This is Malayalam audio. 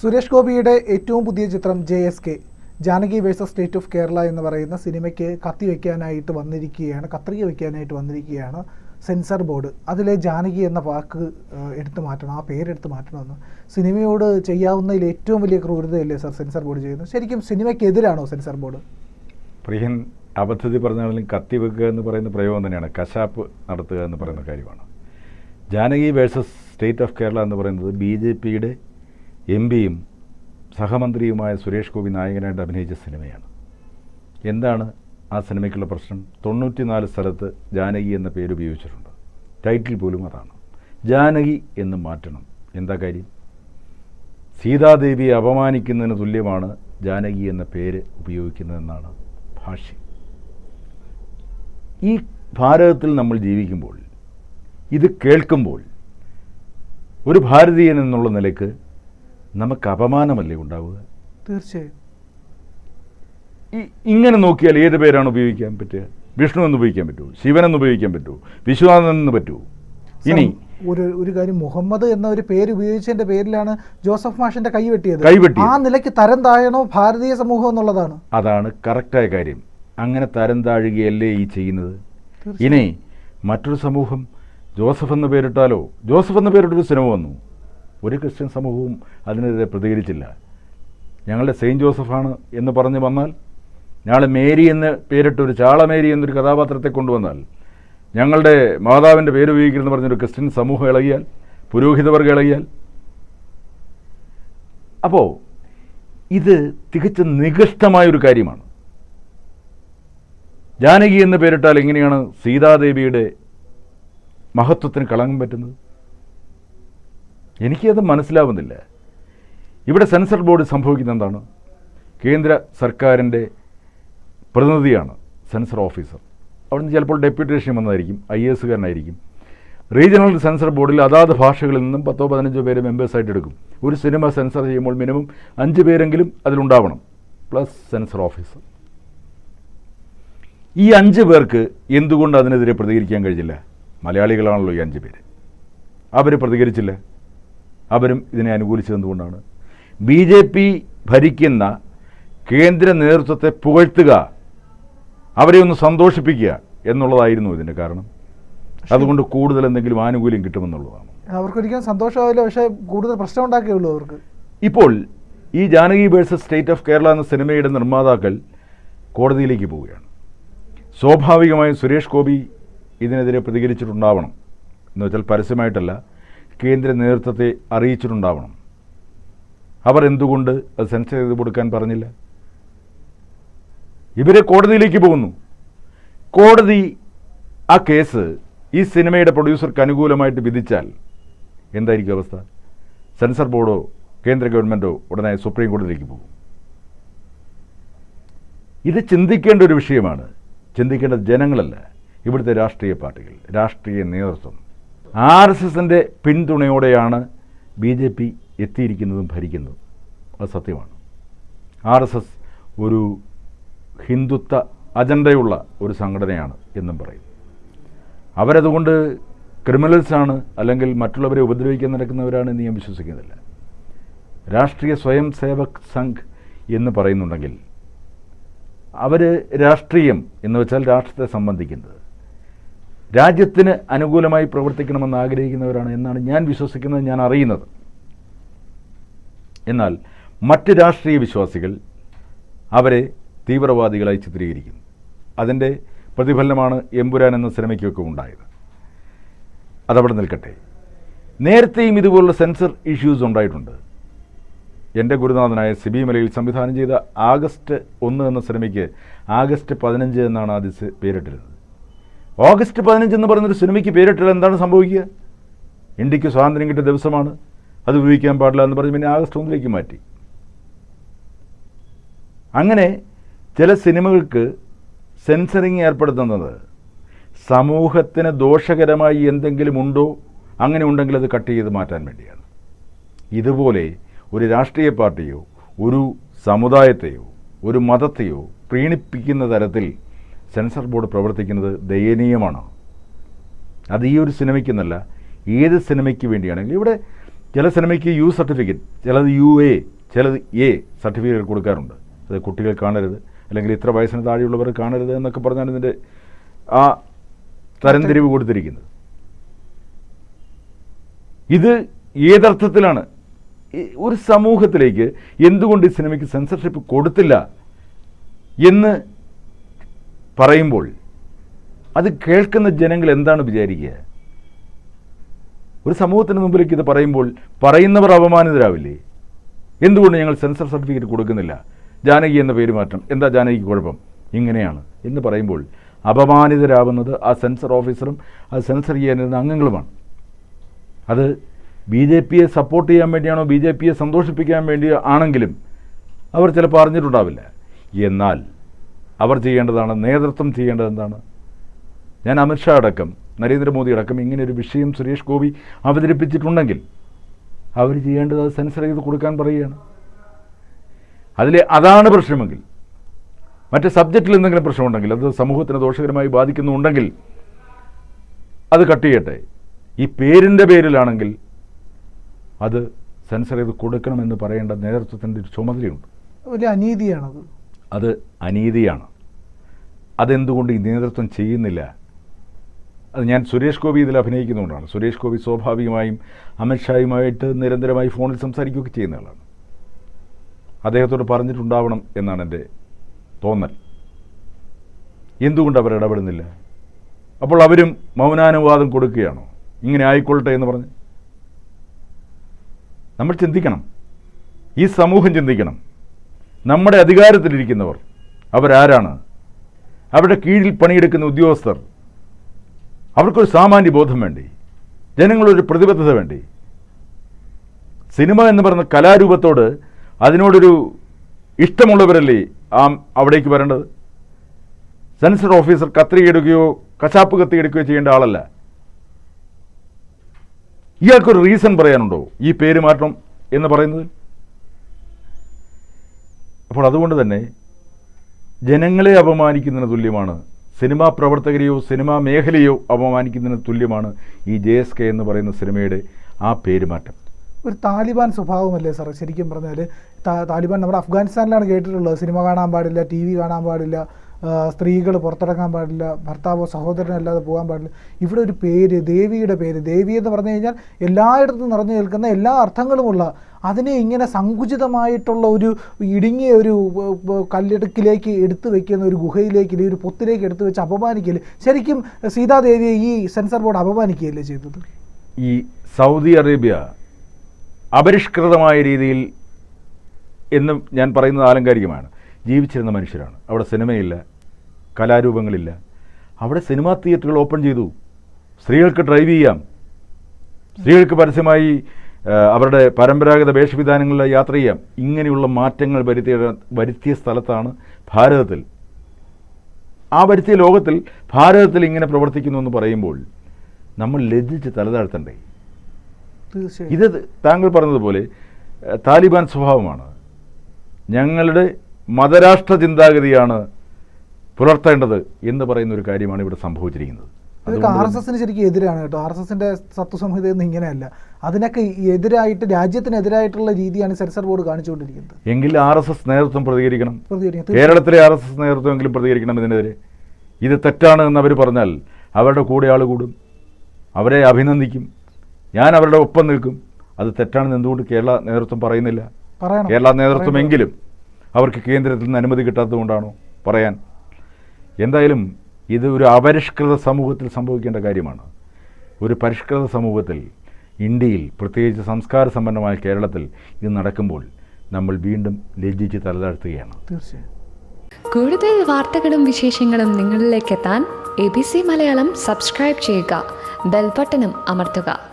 സുരേഷ് ഗോപിയുടെ ഏറ്റവും പുതിയ ചിത്രം J S K Janaki versus state of Kerala എന്ന് പറയുന്ന സിനിമയ്ക്ക് കത്തി വയ്ക്കാനായിട്ട് വന്നിരിക്കുകയാണ് കത്രിക വയ്ക്കാനായിട്ട് വന്നിരിക്കുകയാണ് സെൻസർ ബോർഡ്. അതിലെ ജാനകി എന്ന വാക്ക് എടുത്തു മാറ്റണം ആ പേരെടുത്ത് മാറ്റണമെന്ന്. സിനിമയോട് ചെയ്യാവുന്നതിൽ ഏറ്റവും വലിയ ക്രൂരതയല്ലേ സാർ സെൻസർ ബോർഡ് ചെയ്യുന്നത്? ശരിക്കും സിനിമയ്ക്കെതിരാണോ സെൻസർ ബോർഡ്? പ്രിയൻ അബദ്ധത്തിൽ പറഞ്ഞാലും കത്തി വെക്കുക എന്ന് പറയുന്ന പ്രയോഗം തന്നെയാണ്. കശാപ്പ് നടത്തുക എന്ന് പറയുന്ന കാര്യമാണ്. Janaki versus state of Kerala എന്ന് പറയുന്നത് ബി ജെ പിയുടെ എം പിയും സഹമന്ത്രിയുമായ സുരേഷ് ഗോപി നായകനായിട്ട് അഭിനയിച്ച സിനിമയാണ്. എന്താണ് ആ സിനിമയ്ക്കുള്ള പ്രശ്നം? തൊണ്ണൂറ്റിനാല് സ്ഥലത്ത് ജാനകി എന്ന പേര് ഉപയോഗിച്ചിട്ടുണ്ട്. ടൈറ്റിൽ പോലും അതാണ്. ജാനകി എന്ന് മാറ്റണം. എന്താ കാര്യം? സീതാദേവിയെ അപമാനിക്കുന്നതിന് തുല്യമാണ് ജാനകി എന്ന പേര് ഉപയോഗിക്കുന്നതെന്നാണ് ഭാഷ ഈ ഭാരതത്തിൽ നമ്മൾ ജീവിക്കുമ്പോൾ ഇത് കേൾക്കുമ്പോൾ ഒരു ഭാരതീയൻ എന്നുള്ള നിലയ്ക്ക് നമുക്ക് അപമാനമല്ലേ ഉണ്ടാവുക? തീർച്ചയായും. ഈ ഇങ്ങനെ നോക്കിയാൽ ഏത് പേരാണ് ഉപയോഗിക്കാൻ പറ്റുക? വിഷ്ണു എന്ന് ഉപയോഗിക്കാൻ പറ്റുമോ ശിവൻ എന്ന് ഉപയോഗിക്കാൻ പറ്റുമോ വിശ്വനാഥൻ എന്ന് പറ്റുമോ ഇനി ഒരു ഒരു കാര്യം മുഹമ്മദ് എന്ന ഒരു പേര് ഉപയോഗിച്ചതിന്റെ പേരിലാണ് ജോസഫ് മാഷിന്റെ കൈ വെട്ടിയത്. കൈ വെട്ടിയത്. ആ നിലയ്ക്ക് തരം താഴണോ ഭാരതീയ സമൂഹം എന്നുള്ളതാണ്. അതാണ് കറക്റ്റായ കാര്യം. അങ്ങനെ തരം താഴുകയല്ലേ ഈ ചെയ്യുന്നത്? ഇനി മറ്റൊരു സമൂഹം ജോസഫ് എന്ന് പേരിട്ടാലോ? ജോസഫ് എന്ന പേരിട്ടൊരു സിനിമ വന്നു. ഒരു ക്രിസ്ത്യൻ സമൂഹവും അതിനെതിരെ പ്രതികരിച്ചില്ല. ഞങ്ങളുടെ സെയിന്റ് ജോസഫാണ് എന്ന് പറഞ്ഞ് വന്നാൽ ഞങ്ങൾ മേരി എന്ന് പേരിട്ട് ഒരു ചാളമേരി എന്നൊരു കഥാപാത്രത്തെ കൊണ്ടുവന്നാൽ ഞങ്ങളുടെ മാതാവിന്റെ പേര് ഉപയോഗിക്കരുതെന്ന് പറഞ്ഞൊരു ക്രിസ്ത്യൻ സമൂഹം ഇളകിയാൽ പുരോഹിതവർഗം ഇളകിയാൽ. അപ്പോൾ ഇത് തികച്ചും നികൃഷ്ടമായൊരു കാര്യമാണ്. ജാനകി എന്ന് പേരിട്ടാൽ എങ്ങനെയാണ് സീതാദേവിയുടെ മഹത്വത്തിന് കളങ്കം പറ്റുന്നത്? എനിക്കത് മനസ്സിലാവുന്നില്ല. ഇവിടെ സെൻസർ ബോർഡ് സംഭവിക്കുന്ന എന്താണ് കേന്ദ്ര സർക്കാരിന്റെ പ്രതിനിധിയാണ് സെൻസർ ഓഫീസർ. അവിടുന്ന് ചിലപ്പോൾ ഡെപ്യൂട്ടേഷൻ വന്നതായിരിക്കും ഐ എസുകാരനായിരിക്കും റീജിയണൽ സെൻസർ ബോർഡിൽ അതാത് ഭാഷകളിൽ നിന്നും പത്തോ പതിനഞ്ചോ പേര് മെമ്പേഴ്സായിട്ട് എടുക്കും. ഒരു സിനിമ സെൻസർ ചെയ്യുമ്പോൾ മിനിമം അഞ്ച് പേരെങ്കിലും അതിലുണ്ടാവണം പ്ലസ് സെൻസർ ഓഫീസർ. ഈ അഞ്ച് പേർക്ക് എന്തുകൊണ്ട് അതിനെതിരെ പ്രതികരിക്കാൻ കഴിഞ്ഞില്ല? മലയാളികളാണല്ലോ ഈ അഞ്ച് പേര്. അവർ പ്രതികരിച്ചില്ല. അവരും ഇതിനെ അനുകൂലിച്ചത് എന്തുകൊണ്ടാണ്? ബി ജെ പി ഭരിക്കുന്ന കേന്ദ്ര നേതൃത്വത്തെ പുകഴ്ത്തുക അവരെ ഒന്ന് സന്തോഷിപ്പിക്കുക എന്നുള്ളതായിരുന്നു ഇതിന്റെ കാരണം. അതുകൊണ്ട് കൂടുതൽ എന്തെങ്കിലും ആനുകൂല്യം കിട്ടുമെന്നുള്ളതാണ്. അവർക്കൊരിക്കലും സന്തോഷമാവില്ല പക്ഷേ കൂടുതൽ പ്രശ്നം ഉണ്ടാക്കിയുള്ളൂ അവർക്ക്. ഇപ്പോൾ ഈ Janaki versus state of Kerala എന്ന സിനിമയുടെ നിർമ്മാതാക്കൾ കോടതിയിലേക്ക് പോവുകയാണ്. സ്വാഭാവികമായും സുരേഷ് ഗോപി ഇതിനെതിരെ പ്രതികരിച്ചിട്ടുണ്ടാവണം. എന്ന് വെച്ചാൽ പരസ്യമായിട്ടല്ല കേന്ദ്ര നേതൃത്വത്തെ അറിയിച്ചിട്ടുണ്ടാവണം. അവർ എന്തുകൊണ്ട് അത് സെൻസർ ചെയ്ത് കൊടുക്കാൻ പറഞ്ഞില്ല? ഇവരെ കോടതിയിലേക്ക് പോകുന്നു. കോടതി ആ കേസ് ഈ സിനിമയുടെ പ്രൊഡ്യൂസർക്ക് അനുകൂലമായിട്ട് വിധിച്ചാൽ എന്തായിരിക്കും അവസ്ഥ? സെൻസർ ബോർഡോ കേന്ദ്ര ഗവൺമെന്റോ ഉടനെ സുപ്രീം കോടതിയിലേക്ക് പോകും. ഇത് ചിന്തിക്കേണ്ട ഒരു വിഷയമാണ്. ചിന്തിക്കേണ്ടത് ജനങ്ങളല്ല ഇവിടുത്തെ രാഷ്ട്രീയ പാർട്ടികൾ രാഷ്ട്രീയ നേതൃത്വം. ആർ എസ് എസിന്റെ പിന്തുണയോടെയാണ് ബി ജെ പി എത്തിയിരിക്കുന്നതും ഭരിക്കുന്നതും. അത് സത്യമാണ്. ആർ എസ് എസ് ഒരു ഹിന്ദുത്വ അജണ്ടയുള്ള ഒരു സംഘടനയാണ് എന്നും പറയും. അവരതുകൊണ്ട് ക്രിമിനൽസാണ് അല്ലെങ്കിൽ മറ്റുള്ളവരെ ഉപദ്രവിക്കാൻ നടക്കുന്നവരാണ് എന്ന് ഞാൻ വിശ്വസിക്കുന്നില്ല. രാഷ്ട്രീയ സ്വയം സേവക് സംഘ് എന്ന് പറയുന്നുണ്ടെങ്കിൽ അവർ രാഷ്ട്രീയം എന്ന് വെച്ചാൽ രാഷ്ട്രത്തെ സംബന്ധിക്കുന്നത്. രാജ്യത്തിന് അനുകൂലമായി പ്രവർത്തിക്കണമെന്ന് ആഗ്രഹിക്കുന്നവരാണ് എന്നാണ് ഞാൻ വിശ്വസിക്കുന്നത് ഞാൻ അറിയുന്നത്. എന്നാൽ മറ്റ് രാഷ്ട്രീയ വിശ്വാസികൾ അവരെ തീവ്രവാദികളായി ചിത്രീകരിക്കുന്നു. അതിന്റെ പ്രതിഫലനമാണ് എമ്പുരാൻ എന്ന സിനിമയ്ക്കൊക്കെ ഉണ്ടായത്. അതവിടെ നിൽക്കട്ടെ. നേരത്തെയും ഇതുപോലുള്ള സെൻസർ ഇഷ്യൂസ് ഉണ്ടായിട്ടുണ്ട്. എന്റെ ഗുരുനാഥനായ സിബി മലയിൽ സംവിധാനം ചെയ്ത ആഗസ്റ്റ് ഒന്ന് എന്ന സിനിമയ്ക്ക് ആഗസ്റ്റ് പതിനഞ്ച് എന്നാണ് സി- പേരിട്ടിരുന്നത്. ഓഗസ്റ്റ് പതിനഞ്ച് എന്ന് പറയുന്നൊരു സിനിമയ്ക്ക് പേരിട്ടാൽ എന്താണ് സംഭവിക്കുക? ഇന്ത്യയ്ക്ക് സ്വാതന്ത്ര്യം കിട്ടിയ ദിവസമാണ്. അത് ഉപയോഗിക്കാൻ പാടില്ല എന്ന് പറഞ്ഞ് പിന്നെ ആഗസ്റ്റ് ഒന്നിലേക്ക് മാറ്റി. അങ്ങനെ ചില സിനിമകൾക്ക് സെൻസറിങ് ഏർപ്പെടുത്തുന്നത് സമൂഹത്തിന് ദോഷകരമായി എന്തെങ്കിലും ഉണ്ടോ? അങ്ങനെ ഉണ്ടെങ്കിൽ അത് കട്ട് ചെയ്ത് മാറ്റാൻ വേണ്ടിയാണ്. ഇതുപോലെ ഒരു രാഷ്ട്രീയ പാർട്ടിയോ ഒരു സമുദായത്തെയോ ഒരു മതത്തെയോ പ്രീണിപ്പിക്കുന്ന തരത്തിൽ സെൻസർ ബോർഡ് പ്രവർത്തിക്കുന്നത് ദയനീയമാണ്. അത് ഈ ഒരു സിനിമയ്ക്കെന്നല്ല ഏത് സിനിമയ്ക്ക് വേണ്ടിയാണെങ്കിലും ഇവിടെ ചില സിനിമയ്ക്ക് യു സർട്ടിഫിക്കറ്റ് ചിലത് യു എ ചിലത് എ സർട്ടിഫിക്കറ്റ് കൊടുക്കാറുണ്ട്. അത് കുട്ടികൾ കാണരുത് അല്ലെങ്കിൽ ഇത്ര വയസ്സിന് താഴെയുള്ളവർ കാണരുത് എന്നൊക്കെ പറഞ്ഞാണ് ഇതിന്റെ ആ തരംതിരിവ് കൊടുത്തിരിക്കുന്നത്. ഇത് ഏതർത്ഥത്തിലാണ്? ഒരു സമൂഹത്തിലേക്ക് എന്തുകൊണ്ട് ഈ സിനിമയ്ക്ക് സെൻസർഷിപ്പ് കൊടുത്തില്ല എന്ന് പറയുമ്പോൾ അത് കേൾക്കുന്ന ജനങ്ങൾ എന്താണ് വിചാരിക്കുക? ഒരു സമൂഹത്തിന് മുമ്പിലേക്ക് ഇത് പറയുമ്പോൾ പറയുന്നവർ അപമാനിതരാവില്ലേ? എന്തുകൊണ്ട് ഞങ്ങൾ സെൻസർ സർട്ടിഫിക്കറ്റ് കൊടുക്കുന്നില്ല? ജാനകി എന്ന പേര് മാറ്റം എന്താ ജാനകിക്ക് കുഴപ്പം? ഇങ്ങനെയാണ്. എന്ന് പറയുമ്പോൾ അപമാനിതരാവുന്നത് ആ സെൻസർ ഓഫീസറും അത് സെൻസർ ചെയ്യാനിരുന്ന അംഗങ്ങളുമാണ്. അത് ബി ജെ പിയെ സപ്പോർട്ട് ചെയ്യാൻ വേണ്ടിയാണോ ബി ജെ പിയെ സന്തോഷിപ്പിക്കാൻ വേണ്ടി ആണെങ്കിലും അവർ ചിലപ്പോൾ അറിഞ്ഞിട്ടുണ്ടാവില്ല. എന്നാൽ അവർ ചെയ്യേണ്ടതാണ് നേതൃത്വം ചെയ്യേണ്ടത് എന്താണ് ഞാൻ അമിത്ഷാ അടക്കം നരേന്ദ്രമോദി അടക്കം ഇങ്ങനെ ഒരു വിഷയം സുരേഷ് ഗോപി അവതരിപ്പിച്ചിട്ടുണ്ടെങ്കിൽ അവർ ചെയ്യേണ്ടത് അത് സെൻസർ ചെയ്ത് കൊടുക്കാൻ പറയുകയാണ്. അതിലെ അതാണ് പ്രശ്നമെങ്കിൽ മറ്റ് സബ്ജക്റ്റിൽ എന്തെങ്കിലും പ്രശ്നമുണ്ടെങ്കിൽ അത് സമൂഹത്തിന് ദോഷകരമായി ബാധിക്കുന്നുണ്ടെങ്കിൽ അത് കട്ട് ചെയ്യട്ടെ. ഈ പേരിന്റെ പേരിലാണെങ്കിൽ അത് സെൻസർ ചെയ്ത് കൊടുക്കണമെന്ന് പറയേണ്ട നേതൃത്വത്തിന്റെ ഒരു ചുമതലയുണ്ട്. വലിയ അനീതിയാണത്. അത് അനീതിയാണ്. അതെന്തുകൊണ്ട് ഈ നേതൃത്വം ചെയ്യുന്നില്ല? അത് ഞാൻ സുരേഷ് ഗോപി ഇതിൽ അഭിനയിക്കുന്നതുകൊണ്ടാണ്. സുരേഷ് ഗോപി സ്വാഭാവികമായും അമിത്ഷായുമായിട്ട് നിരന്തരമായി ഫോണിൽ സംസാരിക്കുകയൊക്കെ ചെയ്യുന്ന ആളാണ്. അദ്ദേഹത്തോട് പറഞ്ഞിട്ടുണ്ടാവണം എന്നാണ് എന്റെ തോന്നൽ. എന്തുകൊണ്ട് അവർ ഇടപെടുന്നില്ല? അപ്പോൾ അവരും മൗനാനുവാദം കൊടുക്കുകയാണോ? ഇങ്ങനെ ആയിക്കൊള്ളട്ടെ എന്ന് പറഞ്ഞ്? നമ്മൾ ചിന്തിക്കണം. ഈ സമൂഹം ചിന്തിക്കണം. നമ്മുടെ അധികാരത്തിലിരിക്കുന്നവർ. അവരാരാണ്? അവരുടെ കീഴിൽ പണിയെടുക്കുന്ന ഉദ്യോഗസ്ഥർ. അവർക്കൊരു സാമാന്യ ബോധം വേണ്ടി. ജനങ്ങളൊരു പ്രതിബദ്ധത വേണ്ടി. സിനിമ എന്ന് പറയുന്ന കലാരൂപത്തോട് അതിനോടൊരു ഇഷ്ടമുള്ളവരല്ലേ ആ അവിടേക്ക് വരേണ്ടത്? സെൻസർ ഓഫീസർ കത്രിയെടുക്കുകയോ കശാപ്പ് കത്തിയെടുക്കുകയോ ചെയ്യേണ്ട ആളല്ല. ഇയാൾക്കൊരു റീസൺ പറയാനുണ്ടോ ഈ പേര് മാറ്റണം എന്ന് പറയുന്നത്? അപ്പോൾ അതുകൊണ്ട് തന്നെ ജനങ്ങളെ അപമാനിക്കുന്നതിന് തുല്യമാണ്. സിനിമാ പ്രവർത്തകരെയോ സിനിമാ മേഖലയോ അപമാനിക്കുന്നതിന് തുല്യമാണ് ഈ ജെ എസ് കെ എന്ന് പറയുന്ന സിനിമയുടെ ആ പേരുമാറ്റം. ഒരു താലിബാൻ സ്വഭാവമല്ലേ സാർ ശരിക്കും പറഞ്ഞാൽ താലിബാൻ നമ്മുടെ അഫ്ഗാനിസ്ഥാനിലാണ് കേട്ടിട്ടുള്ളത്. സിനിമ കാണാൻ പാടില്ല ടി വി കാണാൻ പാടില്ല സ്ത്രീകൾ പുറത്തിറങ്ങാൻ പാടില്ല ഭർത്താവോ സഹോദരനോ അല്ലാതെ പോകാൻ പാടില്ല. ഇവിടെ ഒരു പേര് ദേവിയുടെ പേര്. ദേവി എന്ന് പറഞ്ഞു കഴിഞ്ഞാൽ എല്ലായിടത്തും നിറഞ്ഞു നിൽക്കുന്ന എല്ലാ അർത്ഥങ്ങളുമുള്ള അതിനെ ഇങ്ങനെ സങ്കുചിതമായിട്ടുള്ള ഒരു ഇടുങ്ങിയ ഒരു കല്ലെടുക്കിലേക്ക് എടുത്തു വെക്കുന്ന ഒരു ഗുഹയിലേക്ക് ഇല്ലെങ്കിൽ ഒരു പൊത്തിലേക്ക് എടുത്തു വെച്ച് അപമാനിക്കൽ ശരിക്കും സീതാദേവിയെ ഈ സെൻസർ ബോർഡ് അപമാനിക്കുകയല്ലേ ചെയ്തത്? ഈ സൗദി അറേബ്യ അപരിഷ്കൃതമായ രീതിയിൽ എന്നും ഞാൻ പറയുന്നത് ആലങ്കാരികമാണ്. ജീവിച്ചിരുന്ന മനുഷ്യരാണ്. അവിടെ സിനിമയില്ല കലാരൂപങ്ങളില്ല. അവിടെ സിനിമാ തിയേറ്ററുകൾ ഓപ്പൺ ചെയ്തു. സ്ത്രീകൾക്ക് ഡ്രൈവ് ചെയ്യാം. സ്ത്രീകൾക്ക് പരസ്യമായി അവരുടെ പരമ്പരാഗത വേഷവിധാനങ്ങളിൽ യാത്ര ചെയ്യാം. ഇങ്ങനെയുള്ള മാറ്റങ്ങൾ വരുത്തിയ വരുത്തിയ സ്ഥലത്താണ് ഭാരതത്തിൽ. ആ വരുത്തിയ ലോകത്തിൽ ഭാരതത്തിൽ ഇങ്ങനെ പ്രവർത്തിക്കുന്നു എന്ന് പറയുമ്പോൾ നമ്മൾ ലജ്ജിച്ച് തലതാഴ്ത്തണ്ടേ ഇത് താങ്കൾ പറഞ്ഞതുപോലെ താലിബാൻ സ്വഭാവമാണ്. ഞങ്ങളുടെ മതരാഷ്ട്ര ചിന്താഗതിയാണ് പുലർത്തേണ്ടത് എന്ന് പറയുന്ന ഒരു കാര്യമാണ് ഇവിടെ സംഭവിച്ചിരിക്കുന്നത്. ഇതൊക്കെ ആർ എസ് എസിന് ശരിക്കും എതിരാണ് കേട്ടോ. ആർ എസ് എസിന്റെ സത്വസംഹിതയൊന്നും ഇങ്ങനെയല്ല. അതിനൊക്കെ എതിരായിട്ട് രാജ്യത്തിനെതിരായിട്ടുള്ള രീതിയാണ് സെൻസർ ബോർഡ് കാണിച്ചുകൊണ്ടിരിക്കുന്നത്. എങ്കിൽ ആർ എസ് എസ് നേതൃത്വം പ്രതികരിക്കണം കേരളത്തിലെ ആർ എസ് എസ് നേതൃത്വമെങ്കിലും പ്രതികരിക്കണം ഇതിനെതിരെ ഇത് തെറ്റാണ് എന്ന് അവർ പറഞ്ഞാൽ അവരുടെ കൂടെ ആൾ കൂടും. അവരെ അഭിനന്ദിക്കും. ഞാൻ അവരുടെ ഒപ്പം നിൽക്കും. അത് തെറ്റാണെന്ന് എന്തുകൊണ്ട് കേരള നേതൃത്വം പറയുന്നില്ല? കേരള നേതൃത്വമെങ്കിലും അവർക്ക് കേന്ദ്രത്തിൽ നിന്ന് അനുമതി കിട്ടാത്തതുകൊണ്ടാണോ പറയാൻ. എന്തായാലും ഇത് ഒരു അപരിഷ്കൃത സമൂഹത്തിൽ സംഭവിക്കേണ്ട കാര്യമാണ്. ഒരു പരിഷ്കൃത സമൂഹത്തിൽ ഇന്ത്യയിൽ പ്രത്യേകിച്ച് സംസ്കാര സമ്പന്നമായ കേരളത്തിൽ ഇത് നടക്കുമ്പോൾ നമ്മൾ വീണ്ടും ലജ്ജിച്ച് തലതാഴ്ത്തുകയാണ്. തീർച്ചയായും. കൂടുതൽ വാർത്തകളും വിശേഷങ്ങളും നിങ്ങളിലേക്ക് എത്താൻ A B C Malayalam subscribe ചെയ്യുക. ബെൽബട്ടനും അമർത്തുക.